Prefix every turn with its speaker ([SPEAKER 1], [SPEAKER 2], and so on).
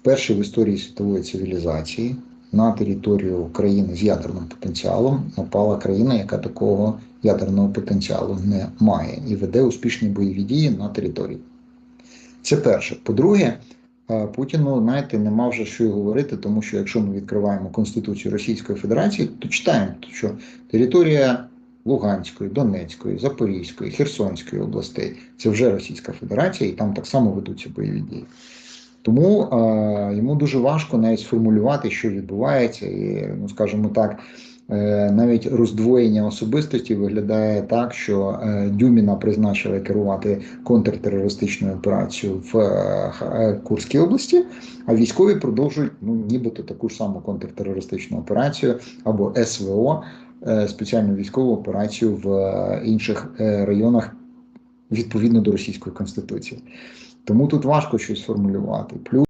[SPEAKER 1] вперше в історії світової цивілізації на територію країни з ядерним потенціалом напала країна, яка такого ядерного потенціалу не має і веде успішні бойові дії на території. Це перше. По-друге, Путіну, знаєте, нема вже що й говорити, тому що якщо ми відкриваємо Конституцію Російської Федерації, то читаємо, що територія Луганської, Донецької, Запорізької, Херсонської областей це вже Російська Федерація, і там так само ведуться бойові дії. Тому е, йому дуже важко навіть сформулювати, що відбувається, і, ну скажімо так, е, навіть роздвоєння особистості виглядає так, що е, Дюміна призначили керувати контртерористичною операцією в е, Курській області, а військові продовжують ну, нібито таку ж саму контртерористичну операцію або СВО, спеціальну військову операцію в інших районах відповідно до російської конституції. Тому тут важко щось формулювати. Плюс